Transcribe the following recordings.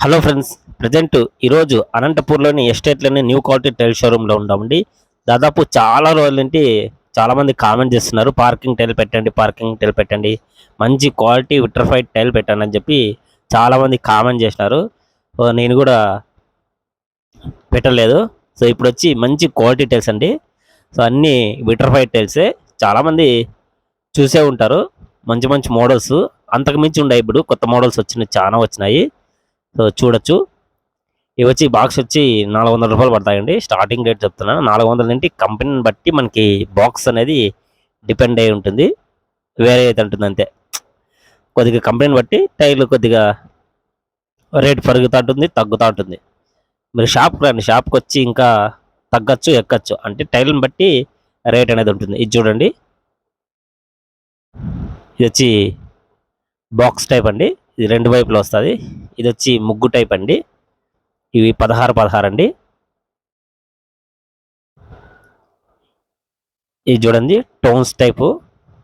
Hello friends present ఈరోజు అనంతపూర్లోని ఎస్టేట్లోని న్యూ క్వాలిటీ టైల్ షోరూంలో ఉన్నామండి. దాదాపు చాలా రోజుల నుండి చాలామంది కామెంట్ చేస్తున్నారు పార్కింగ్ టైల్ పెట్టండి పార్కింగ్ టైల్ పెట్టండి మంచి క్వాలిటీ విట్రఫైడ్ టైల్ పెట్టండి అని చెప్పి చాలామంది కామెంట్ చేసినారు. సో నేను కూడా పెట్టలేదు. సో ఇప్పుడు వచ్చి మంచి క్వాలిటీ టైల్స్ అండి. సో అన్నీ విట్రఫైడ్ టైల్సే చాలామంది చూసే ఉంటారు మంచి మంచి మోడల్స్ అంతకు మించి ఉన్నాయి ఇప్పుడు కొత్త మోడల్స్ వచ్చినాయి చాలా వచ్చినాయి. సో చూడొచ్చు. ఇవి వచ్చి బాక్స్ వచ్చి నాలుగు వందల రూపాయలు పడతాయండి. స్టార్టింగ్ రేట్ చెప్తున్నాను నాలుగు వందల నుండి కంపెనీని బట్టి మనకి బాక్స్ అనేది డిపెండ్ అయి ఉంటుంది. వేరే అయితే ఉంటుంది అంతే. కొద్దిగా కంపెనీని బట్టి టైర్లు కొద్దిగా రేట్ పెరుగుతూ ఉంటుంది తగ్గుతూ ఉంటుంది. మీరు షాప్కి రండి. షాప్కి వచ్చి ఇంకా తగ్గచ్చు ఎక్కచ్చు. అంటే టైర్ని బట్టి రేట్ అనేది ఉంటుంది. ఇది చూడండి. ఇది వచ్చి బాక్స్ టైప్ అండి. ఇది రెండు వైపులు వస్తుంది. ఇది వచ్చి ముగ్గు టైప్ అండి. ఇవి పదహారు పదహారు అండి. ఇది చూడండి టోన్స్ టైపు.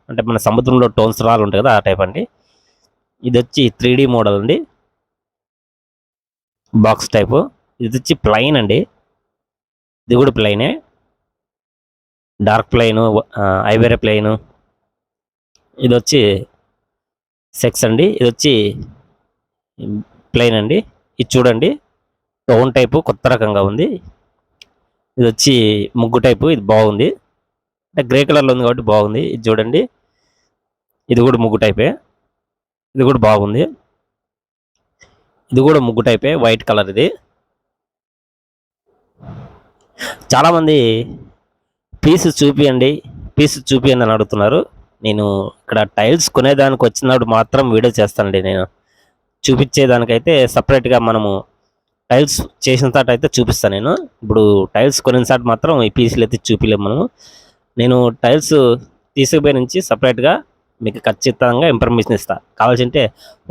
అంటే మన సముద్రంలో టోన్స్ రాళ్ళు ఉంటాయి కదా ఆ టైప్ అండి. ఇది వచ్చి త్రీ మోడల్ అండి. Box type. ఇది వచ్చి ప్లైన్ అండి. ఇది కూడా ప్లైనే డార్క్ ప్లైన్ ఐవేరే ప్లైన్ ఇది వచ్చి సెక్స్ అండి. ఇది వచ్చి ప్లెయిన్ అండి. ఇది చూడండి. టోన్ టైపు కొత్త రకంగా ఉంది. ఇది వచ్చి ముగ్గు టైపు ఇది బాగుంది. అంటే గ్రే కలర్లో ఉంది కాబట్టి బాగుంది. ఇది చూడండి. ఇది కూడా ముగ్గు టైపే. ఇది కూడా బాగుంది. ఇది కూడా ముగ్గు టైపే వైట్ కలర్ ఇది. చాలామంది పీస్ చూపియండి పీస్ చూపియండి అని అడుగుతున్నారు. నేను ఇక్కడ టైల్స్ కొనేదానికి వచ్చినప్పుడు మాత్రం వీడియో చేస్తానండి నేను. చూపించేదానికైతే సపరేట్గా మనము టైల్స్ చేసిన తర్వాత అయితే చూపిస్తాను నేను. ఇప్పుడు టైల్స్ కొనిన సాట్ మాత్రం ఈ పీసులు అయితే చూపిలేము మనము. నేను టైల్స్ తీసుకుపోయి నుంచి సపరేట్గా మీకు ఖచ్చితంగా ఇన్ఫర్మేషన్ ఇస్తా. కావాల్సింటే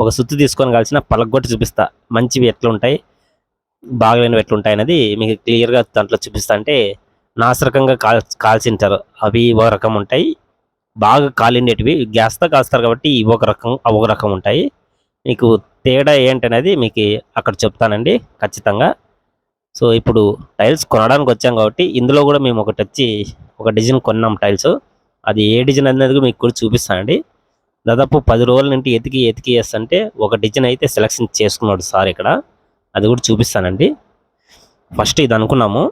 ఒక సుత్తు తీసుకొని కావాల్సిన పలగొట్టి చూపిస్తా. మంచివి ఎట్లుంటాయి బాగలేనివి ఎట్లుంటాయి అనేది మీకు క్లియర్గా దాంట్లో చూపిస్తా అంటే నాసరకంగా కాల్ కాల్చింటారు. అవి ఒక రకం ఉంటాయి. బాగా కాలిండేటివి. గ్యాస్తో కాస్తారు కాబట్టి ఇవి ఒక రకం ఒక రకం ఉంటాయి. మీకు తేడా ఏంటనేది మీకు అక్కడ చెప్తానండి ఖచ్చితంగా. సో ఇప్పుడు టైల్స్ కొనడానికి వచ్చాం కాబట్టి ఇందులో కూడా మేము ఒకటి వచ్చి ఒక డిజైన్ కొన్నాం టైల్స్. అది ఏ డిజైన్ అనేది మీకు కూడా చూపిస్తానండి. దాదాపు పది రోజుల నుండి ఎతికి ఎతికి వేస్తుంటే ఒక డిజైన్ అయితే సెలెక్షన్ చేసుకున్నాడు సార్ ఇక్కడ. అది కూడా చూపిస్తానండి. ఫస్ట్ ఇది అనుకున్నాము.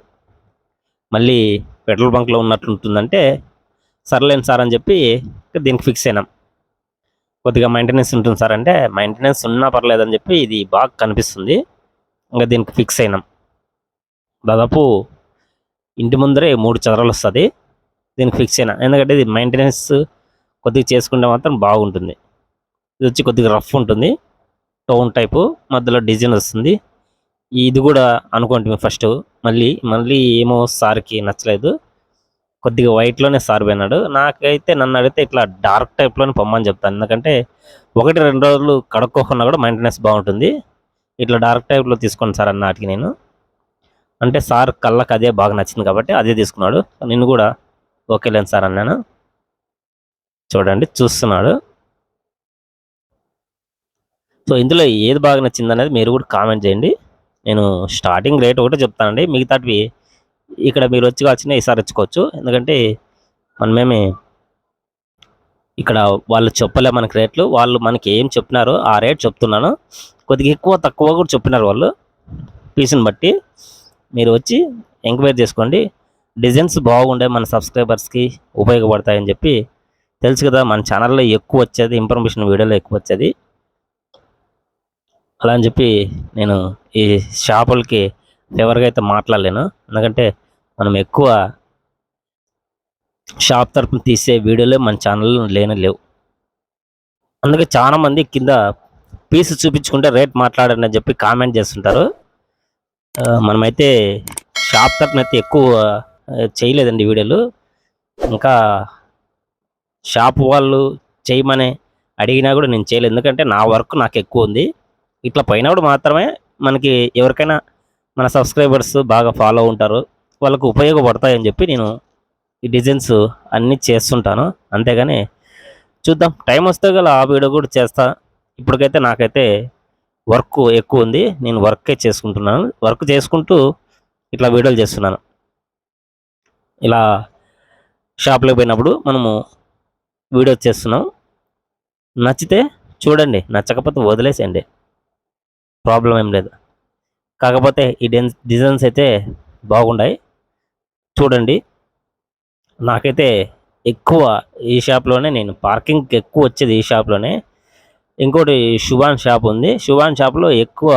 మళ్ళీ పెట్రోల్ బంక్లో ఉన్నట్లు ఉంటుందంటే సార్ అని చెప్పి దీనికి ఫిక్స్ అయినాం. కొద్దిగా మెయింటెనెన్స్ ఉంటుంది సార్. అంటే మెయింటెనెన్స్ ఉన్నా పర్లేదని చెప్పి ఇది బాగా కనిపిస్తుంది. ఇంకా దీనికి ఫిక్స్ అయినాం. దాదాపు ఇంటి ముందరే మూడు చదరాలు వస్తుంది. దీనికి ఫిక్స్ అయినా. ఎందుకంటే ఇది మెయింటెనెన్స్ కొద్దిగా చేసుకుంటే మాత్రం బాగుంటుంది. ఇది వచ్చి కొద్దిగా రఫ్ ఉంటుంది. టోన్ టైపు మధ్యలో డిజైన్ వస్తుంది. ఇది కూడా అనుకోండి ఫస్ట్ మళ్ళీ మళ్ళీ ఏమో సార్కి నచ్చలేదు. కొద్దిగా వైట్లోనే సార్ పోయినాడు. నాకైతే నన్ను అడిగితే ఇట్లా డార్క్ టైప్లోనే పొమ్మని చెప్తాను. ఎందుకంటే ఒకటి రెండు రోజులు కడుక్కోకుండా కూడా మెయింటెనెన్స్ బాగుంటుంది. ఇట్లా డార్క్ టైప్లో తీసుకోండి సార్ అన్నాటికి నేను. అంటే సార్ కళ్ళకి అదే బాగా నచ్చింది కాబట్టి అదే తీసుకున్నాడు. నేను కూడా ఓకే లేను సార్ అన్నాను. చూడండి చూస్తున్నాడు. సో ఇందులో ఏది బాగా నచ్చింది అనేది మీరు కూడా కామెంట్ చేయండి. నేను స్టార్టింగ్ రేట్ ఒకటే చెప్తానండి. మిగతాటివి ఇక్కడ మీరు వచ్చి కావాల్సిన ఈసారి వచ్చుకోవచ్చు. ఎందుకంటే మనమేమి ఇక్కడ వాళ్ళు చెప్పలే మనకి రేట్లు వాళ్ళు మనకి ఏం చెప్పినారో ఆ రేట్ చెప్తున్నాను. కొద్దిగా ఎక్కువ తక్కువ కూడా చెప్పినారు వాళ్ళు. పీస్ని బట్టి మీరు వచ్చి ఎంక్వైరీ చేసుకోండి. డిజైన్స్ బాగుండే మన సబ్స్క్రైబర్స్కి ఉపయోగపడతాయని చెప్పి తెలుసు కదా మన ఛానల్లో ఎక్కువ వచ్చేది ఇన్ఫర్మేషన్ వీడియోలో ఎక్కువ వచ్చేది. అలా అని చెప్పి నేను ఈ షాపులకి ఫేవర్గా అయితే మాట్లాడలేను ఎందుకంటే మనం ఎక్కువ షాప్ తరపున తీసే వీడియోలే మన ఛానల్లో లేని లేవు. అందుకే చాలా మంది కింద పీస్ చూపించుకుంటే రేట్ మాట్లాడండి అని చెప్పి కామెంట్ చేస్తుంటారు. మనమైతే షాప్ తరపున అయితే ఎక్కువ చేయలేదండి వీడియోలు. ఇంకా షాప్ వాళ్ళు చేయమని అడిగినా కూడా నేను చేయలేదు. ఎందుకంటే నా వర్క్ నాకు ఎక్కువ ఉంది. ఇట్లా పోయినప్పుడు మాత్రమే మనకి ఎవరికైనా మన సబ్స్క్రైబర్స్ బాగా ఫాలో ఉంటారు. వాళ్ళకు ఉపయోగపడతాయని చెప్పి నేను ఈ డిజైన్స్ అన్నీ చేస్తుంటాను. అంతేగాని చూద్దాం. టైం వస్తే గల ఆ వీడియో కూడా చేస్తా. ఇప్పటికైతే నాకైతే వర్క్ ఎక్కువ ఉంది. నేను వర్కే చేసుకుంటున్నాను. వర్క్ చేసుకుంటూ ఇట్లా వీడియోలు చేస్తున్నాను. ఇలా షాప్లోకి పోయినప్పుడు మనము వీడియో చేస్తున్నాం. నచ్చితే చూడండి. నచ్చకపోతే వదిలేసేయండి. ప్రాబ్లం ఏం లేదు. కాకపోతే ఈ డెన్ డిజైన్స్ అయితే బాగున్నాయి చూడండి. నాకైతే ఎక్కువ ఈ షాప్లోనే నేను పార్కింగ్ ఎక్కువ వచ్చేది ఈ షాప్లోనే. ఇంకోటి శుభాన్ షాప్ ఉంది. శుభాన్ షాప్లో ఎక్కువ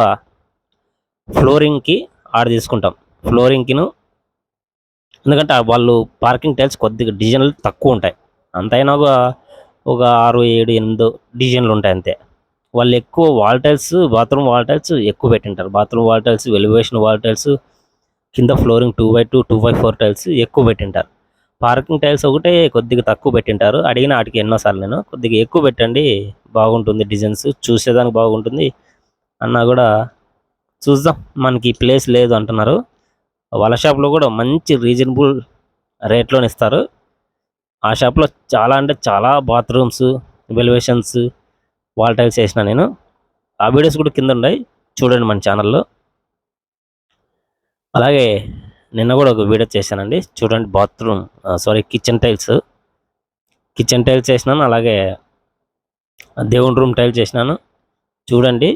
ఫ్లోరింగ్కి ఆర్డర్ తీసుకుంటాం. ఫ్లోరింగ్కిను. ఎందుకంటే వాళ్ళు పార్కింగ్ టైల్స్ కొద్దిగా డిజైన్లు తక్కువ ఉంటాయి. అంతైనా ఒక ఒక ఆరు ఏడు ఎనిమిది డిజైన్లు ఉంటాయి అంతే. వాళ్ళు ఎక్కువ వాల్టైల్స్ బాత్రూమ్ వాల్టైల్స్ ఎక్కువ పెట్టింటారు. బాత్రూమ్ వాల్టైల్స్ ఎలివేషన్ వెలివేషన్ కింద flooring two by two two by four tiles ఎక్కువ పెట్టింటారు. పార్కింగ్ టైల్స్ ఒకటే కొద్దిగా తక్కువ పెట్టింటారు. అడిగిన వాటికి ఎన్నోసార్లు నేను కొద్దిగా ఎక్కువ పెట్టండి బాగుంటుంది డిజైన్స్ చూసేదానికి బాగుంటుంది అన్నా కూడా చూద్దాం. మనకి ప్లేస్ లేదు అంటున్నారు. వాళ్ళ షాప్లో కూడా మంచి రీజనబుల్ రేట్లోనే ఇస్తారు. ఆ షాప్లో చాలా అంటే చాలా బాత్రూమ్స్ వెలివేషన్స్ వాల్ టైల్స్ వేసిన నేను. ఆ వీడియోస్ కూడా కింద ఉన్నాయి. చూడండి మన ఛానల్లో. అలాగే నిన్న కూడా ఒక వీడియో చేశానండి. చూడండి bathroom sorry kitchen tiles kitchen tiles చేసినాను అలాగే దేవుని రూమ్ టైల్స్ చేసినాను. చూడండి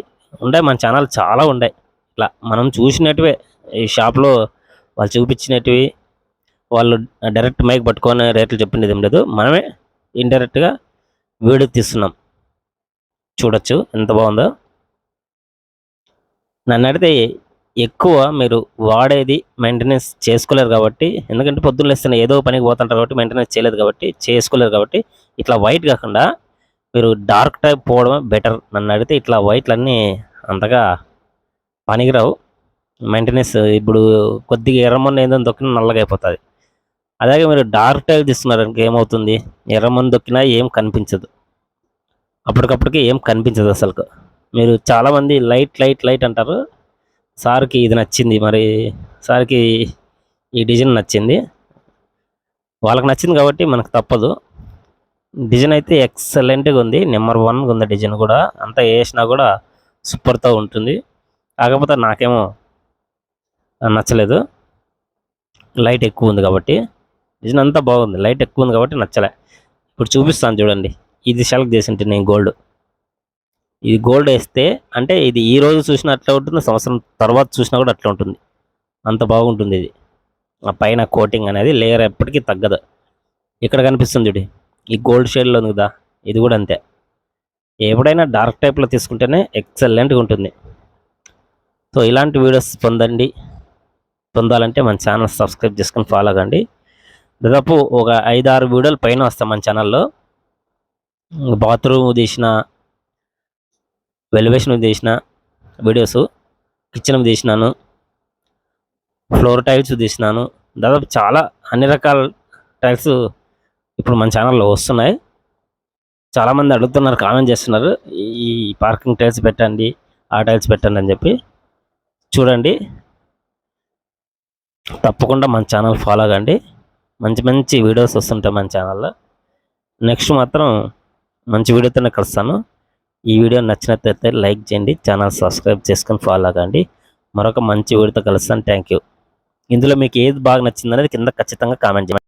ఉండే మన ఛానల్ చాలా ఉన్నాయి. ఇట్లా మనం చూసినట్టువే. ఈ షాప్లో వాళ్ళు చూపించినట్టువి. వాళ్ళు డైరెక్ట్ మైక్ పట్టుకొని రేట్లు చెప్పింది ఏం లేదు. మనమే ఇండైరెక్ట్గా వీడియో తీస్తున్నాం. చూడొచ్చు. ఎంత బాగుందో. నన్ను అడిగితే ఎక్కువ మీరు వాడేది మెయింటెనెన్స్ చేసుకోలేరు కాబట్టి ఎందుకంటే పొద్దున్న లేస్తున్న ఏదో పనికి పోతుంటారు కాబట్టి మెయింటెనెన్స్ చేయలేదు కాబట్టి చేసుకోలేరు కాబట్టి ఇట్లా వైట్ కాకుండా మీరు డార్క్ టైప్ పోవడమే బెటర్ నన్ను అడిగితే ఇట్లా వైట్లన్నీ అంతగా పనికిరావు. మెయింటెనెన్స్ ఇప్పుడు కొద్దిగా ఎర్రమన్న ఏదో దొక్కిన నల్లగా అయిపోతుంది. అలాగే మీరు డార్క్ టైప్ తీసుకున్నారనుకో ఏమవుతుంది? ఎర్రమన్ను దొక్కినా ఏం కనిపించదు. అప్పటికప్పటికి ఏం కనిపించదు అసలు మీరు చాలామంది లైట్ లైట్ లైట్ అంటారు. సార్కి ఇది నచ్చింది మరి సార్కి ఈ డిజైన్ నచ్చింది. వాళ్ళకి నచ్చింది కాబట్టి మనకు తప్పదు. డిజైన్ అయితే ఎక్సలెంట్గా ఉంది. నెంబర్ వన్గా ఉంది డిజైన్ కూడా. అంతా వేసినా కూడా సూపర్తో ఉంటుంది. కాకపోతే నాకేమో నచ్చలేదు. లైట్ ఎక్కువ ఉంది కాబట్టి. డిజైన్ అంతా బాగుంది. లైట్ ఎక్కువ ఉంది కాబట్టి నచ్చలే. ఇప్పుడు చూపిస్తాను చూడండి. ఇది సెలెక్ట్ చేసింటే నేను గోల్డ్ ఇది గోల్డ్ వేస్తే అంటే ఇది ఈ రోజు చూసినా అట్లా ఉంటుంది సంవత్సరం తర్వాత చూసినా కూడా అట్లా ఉంటుంది. అంత బాగుంటుంది ఇది. ఆ పైన కోటింగ్ అనేది లేయర్ ఎప్పటికీ తగ్గదు. ఇక్కడ కనిపిస్తుంది చూడు ఈ గోల్డ్ షేడ్లో ఉంది కదా ఇది కూడా అంతే. ఎప్పుడైనా డార్క్ టైప్లో తీసుకుంటేనే ఎక్సలెంట్గా ఉంటుంది. సో ఇలాంటి వీడియోస్ పొందండి. పొందాలంటే మన ఛానల్ సబ్స్క్రైబ్ చేసుకొని ఫాలో అవ్వండి దాదాపు ఒక ఐదు ఆరు వీడియోలు పైన వస్తాం మన ఛానల్లో బాత్రూమ్ తీసిన వెలివేషన్ తీసిన వీడియోస్ కిచెన్ తీసినాను ఫ్లోర్ టైల్స్ తీసినాను. దాదాపు చాలా అన్ని రకాల టైల్స్ ఇప్పుడు మన ఛానల్లో వస్తున్నాయి. చాలామంది అడుగుతున్నారు కామెంట్ చేస్తున్నారు ఈ పార్కింగ్ టైల్స్ పెట్టండి ఆ టైల్స్ పెట్టండి అని చెప్పి. చూడండి. తప్పకుండా మన ఛానల్ ఫాలో అవ్వండి. మంచి మంచి వీడియోస్ వస్తుంటాయి మన ఛానల్లో. నెక్స్ట్ మాత్రం మంచి వీడియోతోనే కలుస్తాను. ఈ వీడియో నచ్చినట్లయితే లైక్ చేయండి ఛానల్ సబ్స్క్రైబ్ చేసుకొని ఫాలో అవ్వండి మరొక మంచి వీడియోతో కలుస్తాను. థ్యాంక్ యూ ఇందులో మీకు ఏది బాగా నచ్చిందనేది కింద ఖచ్చితంగా కామెంట్ చేయండి.